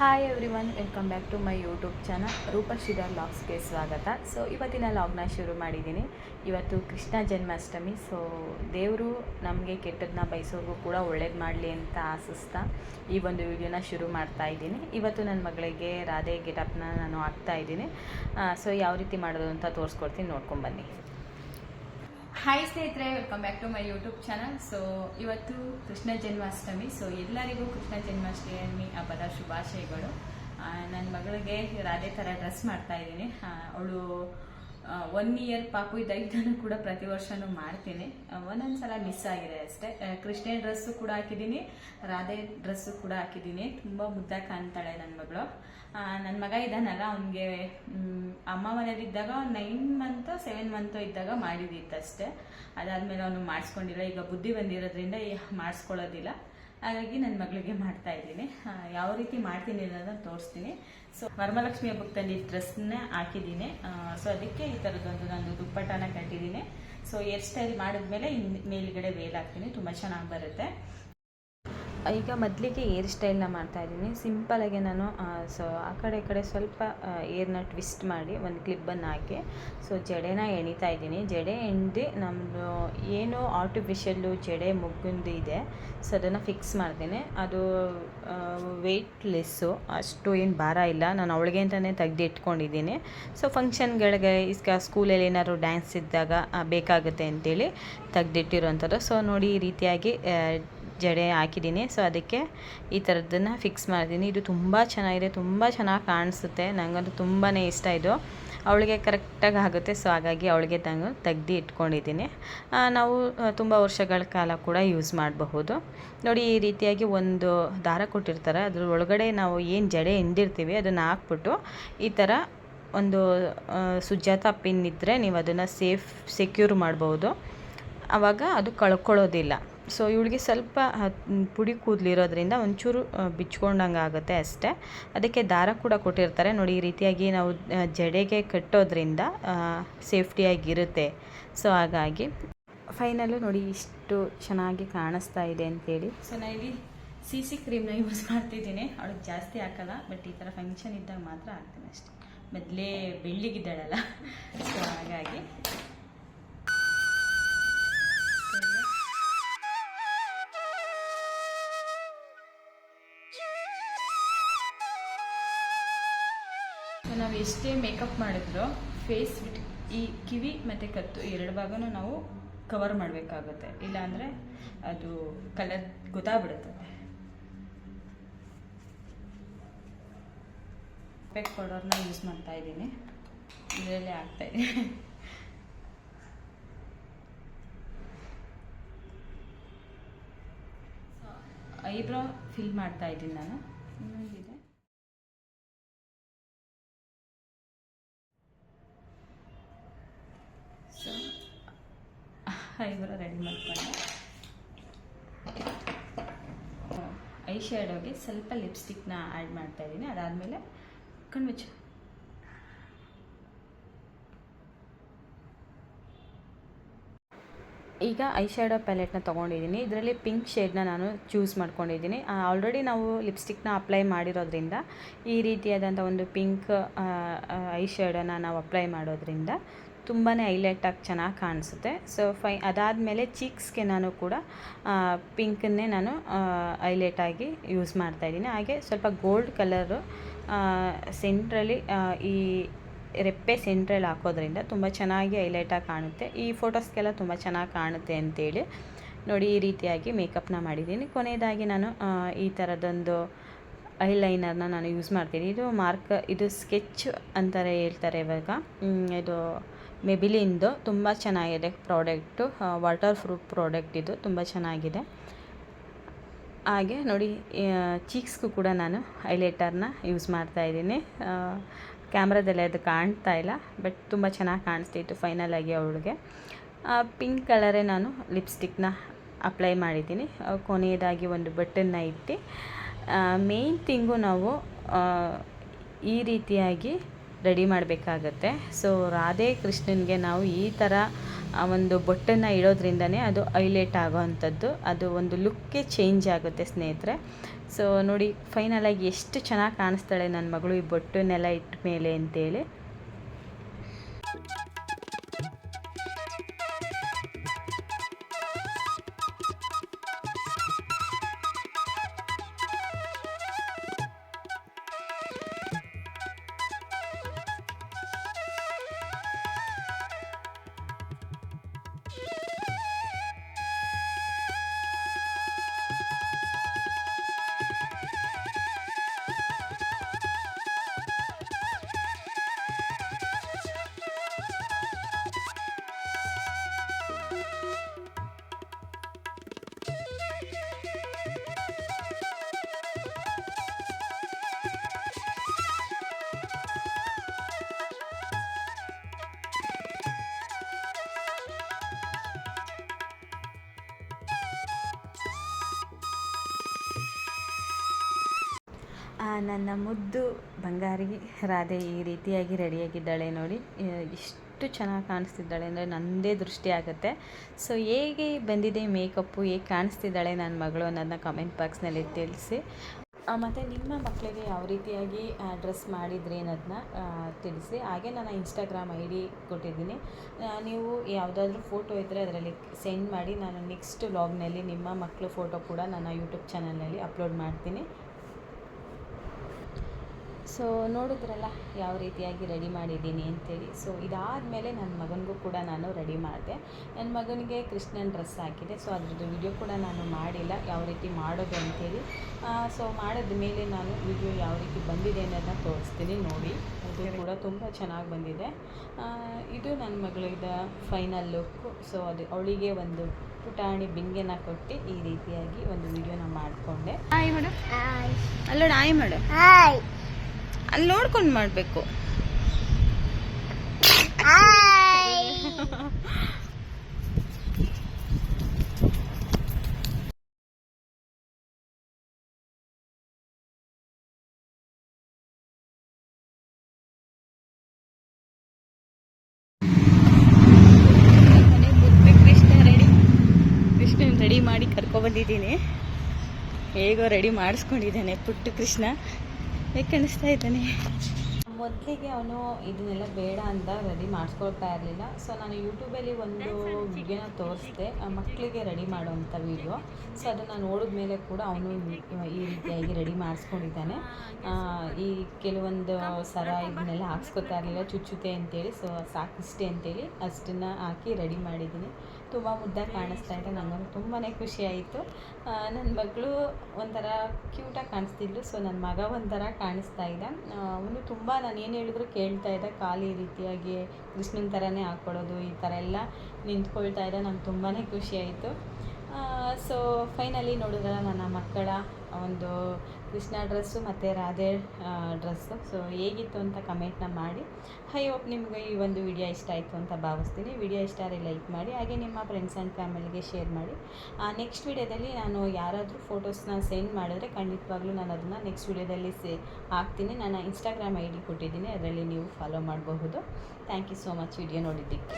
Hi everyone welcome back to my YouTube channel Rupashridhar ಲಾಗ್ಸ್ಗೆ ಸ್ವಾಗತ. So ಇವತ್ತಿನ ಲಾಗ್ನ ಶುರು ಮಾಡಿದ್ದೀನಿ. ಇವತ್ತು ಕೃಷ್ಣ ಜನ್ಮಾಷ್ಟಮಿ ಸೊ ದೇವರು ನಮಗೆ ಕೆಟ್ಟದನ್ನ ಬಯಸೋಗೂ ಕೂಡ ಒಳ್ಳೇದು ಮಾಡಲಿ ಅಂತ ಆಸಿಸ್ತಾ ಈ ಒಂದು ವಿಡಿಯೋನ ಶುರು ಮಾಡ್ತಾ ಇದ್ದೀನಿ. ಇವತ್ತು ನನ್ನ ಮಗಳಿಗೆ ರಾಧೆ ಗೆಟಪ್ನ ನಾನು ಹಾಕ್ತಾ ಇದ್ದೀನಿ. ಸೊ ಯಾವ ರೀತಿ ಮಾಡೋದು ಅಂತ ತೋರಿಸ್ಕೊಡ್ತೀನಿ ನೋಡ್ಕೊಂಬನ್ನಿ ಹಾಯ್ ಸ್ನೇಹಿತರೆ welcome back to my YouTube channel so ಇವತ್ತು ಕೃಷ್ಣ ಜನ್ಮಾಷ್ಟಮಿ. ಸೊ ಎಲ್ಲರಿಗೂ ಕೃಷ್ಣ ಜನ್ಮಾಷ್ಟಮಿ ಹಬ್ಬದ ಶುಭಾಶಯಗಳು. ನನ್ನ ಮಗಳಿಗೆ ರಾಧೆ ಥರ ಡ್ರೆಸ್ ಮಾಡ್ತಾ ಇದ್ದೀನಿ. ಅವಳು ಒನ್ ಇಯರ್ ಪಾಪು ಇದ್ದಾಗಿದ್ದಾನು ಕೂಡ ಪ್ರತಿ ವರ್ಷನೂ ಮಾಡ್ತೀನಿ. ಒಂದೊಂದು ಸಲ ಮಿಸ್ ಆಗಿದೆ ಅಷ್ಟೇ. ಕೃಷ್ಣ ಡ್ರೆಸ್ಸು ಕೂಡ ಹಾಕಿದ್ದೀನಿ, ರಾಧೆ ಡ್ರೆಸ್ಸು ಕೂಡ ಹಾಕಿದ್ದೀನಿ. ತುಂಬ ಮುದ್ದ ಕಾಣ್ತಾಳೆ ನನ್ನ ಮಗಳು. ನನ್ನ ಮಗ ಇದ್ದಾನಲ್ಲ, ಅವನಿಗೆ ಅಮ್ಮ ಮನೇಲಿದ್ದಾಗ ನೈನ್ ಮಂತೋ ಸೆವೆನ್ ಮಂತೋ ಇದ್ದಾಗ ಮಾಡಿದ್ದಿತ್ತು ಅಷ್ಟೇ ಅದಾದಮೇಲೆ ಅವನು ಮಾಡಿಸ್ಕೊಂಡಿಲ್ಲ. ಈಗ ಬುದ್ಧಿ ಬಂದಿರೋದ್ರಿಂದ ಮಾಡಿಸ್ಕೊಳ್ಳೋದಿಲ್ಲ. ಹಾಗಾಗಿ ನನ್ನ ಮಗಳಿಗೆ ಮಾಡ್ತಾ ಇದ್ದೀನಿ. ಯಾವ ರೀತಿ ಮಾಡ್ತೀನಿ ಅನ್ನೋದನ್ನು ತೋರಿಸ್ತೀನಿ. ಸೊ ವರಮಲಕ್ಷ್ಮಿ ಹಬ್ಬಕ್ಕೆ ತಂದಿದ್ದ ಡ್ರೆಸ್ನ ಹಾಕಿದ್ದೀನಿ ಸೊ ಅದಕ್ಕೆ ಈ ಥರದೊಂದು ನಾನು ದುಪ್ಪಟ್ಟನ ಕಟ್ಟಿದ್ದೀನಿ. ಸೊ ಹೇರ್ ಸ್ಟೈಲ್ ಮಾಡಿದ್ಮೇಲೆ ಇನ್ ಮೇಲ್ಗಡೆ ವೇಲ್ ಹಾಕ್ತೀನಿ. ತುಂಬ ಚೆನ್ನಾಗಿ ಬರುತ್ತೆ. ಈಗ ಮೊದಲಿಗೆ ಏರ್ ಸ್ಟೈಲ್ನ ಮಾಡ್ತಾ ಇದ್ದೀನಿ. ಸಿಂಪಲಾಗಿ ನಾನು ಸೊ, ಆ ಕಡೆ ಈ ಕಡೆ ಸ್ವಲ್ಪ ಏರ್ನ ಟ್ವಿಸ್ಟ್ ಮಾಡಿ ಒಂದು ಕ್ಲಿಪ್ಪನ್ನು ಹಾಕಿ, ಸೊ, ಜಡೆನ ಎಣಿತಾ ಇದ್ದೀನಿ. ಜಡೆ ಎಣ್ದು ನಮ್ಮದು ಏನು ಆರ್ಟಿಫಿಷಿಯಲ್ಲು ಜಡೆ ಮುಗ್ಗುಂದು ಇದೆ, ಸೊ, ಅದನ್ನು ಫಿಕ್ಸ್ ಮಾಡ್ತೀನಿ. ಅದು ವೆಯ್ಟ್ಲೆಸ್ಸು ಅಷ್ಟು ಏನು ಭಾರ ಇಲ್ಲ. ನಾನು ಅವಳಿಗೆ ಅಂತಲೇ ತೆಗ್ದು ಇಟ್ಕೊಂಡಿದ್ದೀನಿ. ಸೊ ಫಂಕ್ಷನ್ಗಳಿಗೆ ಈಗ ಸ್ಕೂಲಲ್ಲಿ ಏನಾದ್ರು ಡ್ಯಾನ್ಸ್ ಇದ್ದಾಗ ಬೇಕಾಗುತ್ತೆ ಅಂತೇಳಿ ತೆಗ್ದಿಟ್ಟಿರೋಂಥದ್ದು ಸೊ, ನೋಡಿ ಈ ರೀತಿಯಾಗಿ ಜಡೆ ಹಾಕಿದ್ದೀನಿ. ಸೊ ಅದಕ್ಕೆ ಈ ಥರದ್ದನ್ನು ಫಿಕ್ಸ್ ಮಾಡಿದ್ದೀನಿ ಇದು ತುಂಬ ಚೆನ್ನಾಗಿದೆ. ತುಂಬ ಚೆನ್ನಾಗಿ ಕಾಣಿಸುತ್ತೆ. ನನಗಂತೂ ತುಂಬಾ ಇಷ್ಟ ಇದು. ಅವಳಿಗೆ ಕರೆಕ್ಟಾಗಿ ಆಗುತ್ತೆ. ಸೊ ಹಾಗಾಗಿ ಅವಳಿಗೆ ತಂದು ತೆಗ್ದು ಇಟ್ಕೊಂಡಿದ್ದೀನಿ. ನಾವು ತುಂಬ ವರ್ಷಗಳ ಕಾಲ ಕೂಡ ಯೂಸ್ ಮಾಡಬಹುದು. ನೋಡಿ, ಈ ರೀತಿಯಾಗಿ ಒಂದು ದಾರ ಕೊಟ್ಟಿರ್ತಾರೆ. ಅದ್ರ ಒಳಗಡೆ ನಾವು ಏನು ಜಡೆ ಹಿಂಡಿರ್ತೀವಿ, ಅದನ್ನು ಹಾಕ್ಬಿಟ್ಟು ಈ ಥರ ಒಂದು ಸುಜಾತ ಪಿನ್ ಇದ್ದರೆ ನೀವು ಅದನ್ನು ಸೇಫ್ ಸೆಕ್ಯೂರ್ ಮಾಡ್ಬೋದು ಆವಾಗ ಅದು ಕಳ್ಕೊಳ್ಳೋದಿಲ್ಲ. ಸೊ ಇವಳಿಗೆ ಸ್ವಲ್ಪ ಪುಡಿ ಕೂದಲಿರೋದ್ರಿಂದ ಒಂಚೂರು ಬಿಚ್ಕೊಂಡಂಗೆ ಆಗುತ್ತೆ ಅಷ್ಟೇ. ಅದಕ್ಕೆ ದಾರ ಕೂಡ ಕೊಟ್ಟಿರ್ತಾರೆ. ನೋಡಿ, ಈ ರೀತಿಯಾಗಿ ನಾವು ಜಡೆಗೆ ಕಟ್ಟೋದ್ರಿಂದ ಸೇಫ್ಟಿಯಾಗಿರುತ್ತೆ. ಸೊ ಹಾಗಾಗಿ ಫೈನಲ್ಲು ನೋಡಿ, ಇಷ್ಟು ಚೆನ್ನಾಗಿ ಕಾಣಿಸ್ತಾ ಇದೆ ಅಂತೇಳಿ. ಸೊ ನಾನು ಇಲ್ಲಿ ಸಿ ಸಿ ಕ್ರೀಮ್ನ ಯೂಸ್ ಮಾಡ್ತಿದ್ದೀನಿ. ಅವಳಿಗೆ ಜಾಸ್ತಿ ಹಾಕಲ್ಲ ಬಟ್ ಈ ಥರ ಫಂಕ್ಷನ್ ಇದ್ದಾಗ ಮಾತ್ರ ಹಾಕ್ತೀನಿ ಅಷ್ಟೇ. ಮೊದಲೇ ಬೆಳ್ಳಿಗಿದ್ದಾಳಲ್ಲ. ಸೊ ಹಾಗಾಗಿ ನಾವು ಎಷ್ಟೇ ಮೇಕಪ್ ಮಾಡಿದ್ರು ಫೇಸ್ ಈ ಕಿವಿ ಮತ್ತು ಕತ್ತು ಎರಡು ಭಾಗನೂ ನಾವು ಕವರ್ ಮಾಡಬೇಕಾಗುತ್ತೆ. ಇಲ್ಲಾಂದರೆ ಅದು ಕಲರ್ ಗೊತ್ತಾಗ್ಬಿಡುತ್ತೆ. ಪೆಕ್ ಪೌಡರ್ನ ಯೂಸ್ ಮಾಡ್ತಾ ಇದ್ದೀನಿ. ಇದರಲ್ಲೇ ಆಗ್ತಾ ಇದೆ. ಐಬ್ರೋ ಫಿಲ್ ಮಾಡ್ತಾ ಇದ್ದೀನಿ ನಾನು. ಇನ್ನೊಂದಿದೆ ಸೊ ಐಬ್ರೋ ರೆಡಿ ಮಾಡ್ಕೊಂಡೆ ಐ ಶ್ಯಾಡೋಗೆ ಸ್ವಲ್ಪ ಲಿಪ್ಸ್ಟಿಕ್ನ ಆ್ಯಡ್ ಮಾಡ್ತಾ ಇದ್ದೀನಿ. ಅದಾದಮೇಲೆ ಮುಚ್ಚ ಈಗ ಐ ಶ್ಯಾಡೋ ಪ್ಯಾಲೆಟ್ನ ತೊಗೊಂಡಿದ್ದೀನಿ. ಇದರಲ್ಲಿ ಪಿಂಕ್ ಶೇಡ್ನ ನಾನು ಚೂಸ್ ಮಾಡ್ಕೊಂಡಿದ್ದೀನಿ. ಆಲ್ರೆಡಿ ನಾವು ಲಿಪ್ಸ್ಟಿಕ್ನ ಅಪ್ಲೈ ಮಾಡಿರೋದ್ರಿಂದ, ಈ ರೀತಿಯಾದಂಥ ಒಂದು ಪಿಂಕ್ ಐ ಶ್ಯಾಡೋನ ನಾವು ಅಪ್ಲೈ ಮಾಡೋದ್ರಿಂದ ತುಂಬಾ ಹೈಲೈಟಾಗಿ ಚೆನ್ನಾಗಿ ಕಾಣಿಸುತ್ತೆ. ಸೊ ಫೈ, ಅದಾದಮೇಲೆ ಚೀಕ್ಸ್ಗೆ ನಾನು ಕೂಡ ಪಿಂಕನ್ನೇ ನಾನು ಹೈಲೈಟಾಗಿ ಯೂಸ್ ಮಾಡ್ತಾಯಿದ್ದೀನಿ ಹಾಗೆ ಸ್ವಲ್ಪ ಗೋಲ್ಡ್ ಕಲರು ಸೆಂಟ್ರಲ್ಲಿ ಈ ರೆಪ್ಪೆ ಸೆಂಟ್ರಲ್ಲಿ ಹಾಕೋದ್ರಿಂದ ತುಂಬ ಚೆನ್ನಾಗಿ ಹೈಲೈಟಾಗಿ ಕಾಣುತ್ತೆ. ಈ ಫೋಟೋಸ್ಗೆಲ್ಲ ತುಂಬ ಚೆನ್ನಾಗಿ ಕಾಣುತ್ತೆ ಅಂತೇಳಿ ನೋಡಿ ಈ ರೀತಿಯಾಗಿ ಮೇಕಪ್ನ ಮಾಡಿದ್ದೀನಿ. ಕೊನೆಯದಾಗಿ ನಾನು ಈ ಥರದೊಂದು ಐಲೈನರ್ನ ನಾನು ಯೂಸ್ ಮಾಡ್ತೀನಿ. ಇದು ಮಾರ್ಕ್, ಇದು ಸ್ಕೆಚ್ ಅಂತಾರೆ ಹೇಳ್ತಾರೆ ಇವಾಗ. ಇದು ಮೆಬಿಲಿಂದು ತುಂಬ ಚೆನ್ನಾಗಿದೆ ಪ್ರಾಡಕ್ಟು. ವಾಟರ್ ಪ್ರೂಫ್ ಪ್ರಾಡಕ್ಟ್ ಇದು, ತುಂಬ ಚೆನ್ನಾಗಿದೆ. ಹಾಗೆ ನೋಡಿ ಚೀಕ್ಸ್ಗೂ ಕೂಡ ನಾನು ಹೈಲೈಟರ್ನ ಯೂಸ್ ಮಾಡ್ತಾ ಇದ್ದೀನಿ. ಕ್ಯಾಮ್ರಾದಲ್ಲಿ ಅದು ಕಾಣ್ತಾ ಇಲ್ಲ, ಬಟ್ ತುಂಬ ಚೆನ್ನಾಗಿ ಕಾಣಿಸ್ತಿತ್ತು ಫೈನಲ್ ಆಗಿ ಅವಳಿಗೆ. ಪಿಂಕ್ ಕಲರೇ ನಾನು ಲಿಪ್ಸ್ಟಿಕ್ನ ಅಪ್ಲೈ ಮಾಡಿದ್ದೀನಿ. ಕೊನೆಯದಾಗಿ ಒಂದು ಬಟನ್ನ ಇಟ್ಟು. ಮೇನ್ ತಿಂಗು ನಾವು ಈ ರೀತಿಯಾಗಿ ರೆಡಿ ಮಾಡಬೇಕಾಗತ್ತೆ. ಸೊ ರಾಧೆ ಕೃಷ್ಣನಿಗೆ ನಾವು ಈ ಥರ ಒಂದು ಬೊಟ್ಟನ್ನು ಇಡೋದ್ರಿಂದನೇ ಅದು ಹೈಲೈಟ್ ಆಗೋ ಅಂಥದ್ದು ಅದು ಒಂದು ಲುಕ್ಕೇ ಚೇಂಜ್ ಆಗುತ್ತೆ ಸ್ನೇಹಿತರೆ. ಸೊ ನೋಡಿ ಫೈನಲಾಗಿ ಎಷ್ಟು ಚೆನ್ನಾಗಿ ಕಾಣಿಸ್ತಾಳೆ ನನ್ನ ಮಗಳು ಈ ಬೊಟ್ಟನ್ನೆಲ್ಲ ಇಟ್ಟ ಮೇಲೆ ಅಂತೇಳಿ. ನನ್ನ ಮುದ್ದು ಬಂಗಾರಿ ರಾಧೆ ಈ ರೀತಿಯಾಗಿ ರೆಡಿಯಾಗಿದ್ದಾಳೆ ನೋಡಿ. ಎಷ್ಟು ಚೆನ್ನಾಗಿ ಕಾಣಿಸ್ತಿದ್ದಾಳೆ ಅಂದರೆ ನನ್ನದೇ ದೃಷ್ಟಿ ಆಗುತ್ತೆ. ಸೊ ಹೇಗೆ ಬಂದಿದೆ ಮೇಕಪ್ಪು, ಹೇಗೆ ಕಾಣಿಸ್ತಿದ್ದಾಳೆ ನನ್ನ ಮಗಳು ಅನ್ನೋದನ್ನ ಕಮೆಂಟ್ ಬಾಕ್ಸ್ನಲ್ಲಿ ತಿಳಿಸಿ. ಮತ್ತು ನಿಮ್ಮ ಮಕ್ಕಳಿಗೆ ಯಾವ ರೀತಿಯಾಗಿ ಡ್ರೆಸ್ ಮಾಡಿದ್ರಿ ಅನ್ನೋದನ್ನ ತಿಳಿಸಿ. ಹಾಗೆ ನನ್ನ ಇನ್ಸ್ಟಾಗ್ರಾಮ್ ಐ ಡಿ ಕೊಟ್ಟಿದ್ದೀನಿ. ನೀವು ಯಾವುದಾದ್ರೂ ಫೋಟೋ ಇದ್ದರೆ ಅದರಲ್ಲಿ ಸೆಂಡ್ ಮಾಡಿ. ನಾನು ನೆಕ್ಸ್ಟ್ ವ್ಲಾಗ್ನಲ್ಲಿ ನಿಮ್ಮ ಮಕ್ಕಳು ಫೋಟೋ ಕೂಡ ನನ್ನ ಯೂಟ್ಯೂಬ್ ಚಾನಲ್ನಲ್ಲಿ ಅಪ್ಲೋಡ್ ಮಾಡ್ತೀನಿ. ಸೊ ನೋಡಿದ್ರಲ್ಲ ಯಾವ ರೀತಿಯಾಗಿ ರೆಡಿ ಮಾಡಿದ್ದೀನಿ ಅಂತೇಳಿ. ಸೊ ಇದಾದಮೇಲೆ ನನ್ನ ಮಗನಿಗೂ ಕೂಡ ನಾನು ರೆಡಿ ಮಾಡಿದೆ. ನನ್ನ ಮಗನಿಗೆ ಕೃಷ್ಣನ್ ಡ್ರೆಸ್ ಹಾಕಿದೆ. ಸೊ ಅದ್ರದ್ದು ವಿಡಿಯೋ ಕೂಡ ನಾನು ಮಾಡಿಲ್ಲ ಯಾವ ರೀತಿ ಮಾಡೋದು ಅಂತೇಳಿ. ಸೊ ಮಾಡಿದ ಮೇಲೆ ನಾನು ವಿಡಿಯೋ ಯಾವ ರೀತಿ ಬಂದಿದೆ ಅನ್ನೋದನ್ನ ತೋರಿಸ್ತೀನಿ ನೋಡಿ. ಅದು ಕೂಡ ತುಂಬ ಚೆನ್ನಾಗಿ ಬಂದಿದೆ. ಇದು ನನ್ನ ಮಗಳಿದ ಫೈನಲ್ ಲುಕ್ಕು ಸೊ ಅದು ಅವಳಿಗೆ ಒಂದು ಪುಟಾಣಿ ಬಿಂಗೆನ ಕೊಟ್ಟು ಈ ರೀತಿಯಾಗಿ ಒಂದು ವಿಡಿಯೋನ ಮಾಡಿಕೊಂಡೆ. ಹಾಯ್ ಮೇಡಮ್ ಹಾಯ್ ಅಲ್ಲೋಣ ಹಾಯ್ ಮೇಡಮ್ ಹಾಯ್ ಅಲ್ಲಿ ನೋಡ್ಕೊಂಡು ಮಾಡಬೇಕು. ರೆಡಿ ಮಾಡಿ ಕರ್ಕೊಬಂದಿದ್ದೀನಿ ಹೇಗೋ ರೆಡಿ ಮಾಡಿಸ್ಕೊಂಡಿದ್ದಾನೆ ಪುಟ್ಟ ಕೃಷ್ಣ. ಹೇಗೆ ಕಾಣಿಸ್ತಾ ಇದ್ದಾನೆ? ಮೊದಲಿಗೆ ಅವನು ಇದನ್ನೆಲ್ಲ ಬೇಡ ಅಂತ ರೆಡಿ ಮಾಡಿಸ್ಕೊಳ್ತಾ ಇರಲಿಲ್ಲ. ಸೊ ನಾನು ಯೂಟ್ಯೂಬಲ್ಲಿ ಒಂದು ವಿಡಿಯೋನ ತೋರಿಸಿದೆ. ಮಕ್ಕಳಿಗೆ ರೆಡಿ ಮಾಡುವಂಥ ವಿಡಿಯೋ ಸೊ ಅದನ್ನು ನೋಡಿದ ಮೇಲೆ ಕೂಡ ಅವನು ಈ ರೀತಿಯಾಗಿ ರೆಡಿ ಮಾಡಿಸ್ಕೊಂಡಿದ್ದಾನೆ. ಈ ಕೆಲವೊಂದು ಸರ ಇದನ್ನೆಲ್ಲ ಹಾಕ್ಸ್ಕೊತಾ ಇರಲಿಲ್ಲ. ಚುಚ್ಚುತ್ತೆ ಅಂತೇಳಿ. ಸೊ ಸಾಕಿಷ್ಟೇ ಅಂತೇಳಿ ಅಷ್ಟನ್ನು ಹಾಕಿ ರೆಡಿ ಮಾಡಿದ್ದೀನಿ. ತುಂಬ ಮುದ್ದಾಗಿ ಕಾಣಿಸ್ತಾ ಇದೆ. ನನಗೂ ತುಂಬಾ ಖುಷಿ ಆಯಿತು. ನನ್ನ ಮಗಳು ಒಂಥರ ಕ್ಯೂಟಾಗಿ ಕಾಣಿಸ್ತಿದ್ಲು. ಸೊ ನನ್ನ ಮಗ ಒಂಥರ ಕಾಣಿಸ್ತಾ ಇದ್ದ ಅವನು ತುಂಬ ನಾನು ಏನು ಹೇಳಿದ್ರು ಕೇಳ್ತಾ ಇದ್ದ. ಈ ರೀತಿಯಾಗಿ ಕೃಷ್ಣನ ಥರನೇ ಹಾಕ್ಕೊಳ್ಳೋದು ಈ ಥರ ಎಲ್ಲ ನಿಂತ್ಕೊಳ್ತಾ ಇದ್ದ. ನಂಗೆ ತುಂಬಾ ಖುಷಿಯಾಯಿತು ಸೊ ಫೈನಲಿ ನೋಡಿದ್ರಲ್ಲ ನನ್ನ ಮಕ್ಕಳ ಒಂದು ಕೃಷ್ಣ ಡ್ರೆಸ್ಸು ಮತ್ತು ರಾಧೆ ಡ್ರೆಸ್ಸು. ಸೊ ಹೇಗಿತ್ತು ಅಂತ ಕಮೆಂಟ್ನ ಮಾಡಿ. ಐ ಹೋಪ್ ನಿಮಗೆ ಈ ಒಂದು ವಿಡಿಯೋ ಇಷ್ಟ ಆಯಿತು ಅಂತ ಭಾವಿಸ್ತೀನಿ. ವಿಡಿಯೋ ಇಷ್ಟ ಆದರೆ ಲೈಕ್ ಮಾಡಿ, ಹಾಗೆ ನಿಮ್ಮ ಫ್ರೆಂಡ್ಸ್ ಆ್ಯಂಡ್ ಫ್ಯಾಮಿಲಿಗೆ ಶೇರ್ ಮಾಡಿ. ನೆಕ್ಸ್ಟ್ ವಿಡಿಯೋದಲ್ಲಿ ನಾನು ಯಾರಾದರೂ ಫೋಟೋಸ್ನ ಸೆಂಡ್ ಮಾಡಿದ್ರೆ ಖಂಡಿತವಾಗ್ಲೂ ನಾನು ಅದನ್ನು ನೆಕ್ಸ್ಟ್ ವಿಡಿಯೋದಲ್ಲಿ ಸೇ, ಹಾಕ್ತೀನಿ. ನಾನು ಇನ್ಸ್ಟಾಗ್ರಾಮ್ ಐ ಡಿ ಕೊಟ್ಟಿದ್ದೀನಿ. ಅದರಲ್ಲಿ ನೀವು ಫಾಲೋ ಮಾಡಬಹುದು. Thank you so much video ನೋಡಿದ್ದಕ್ಕೆ.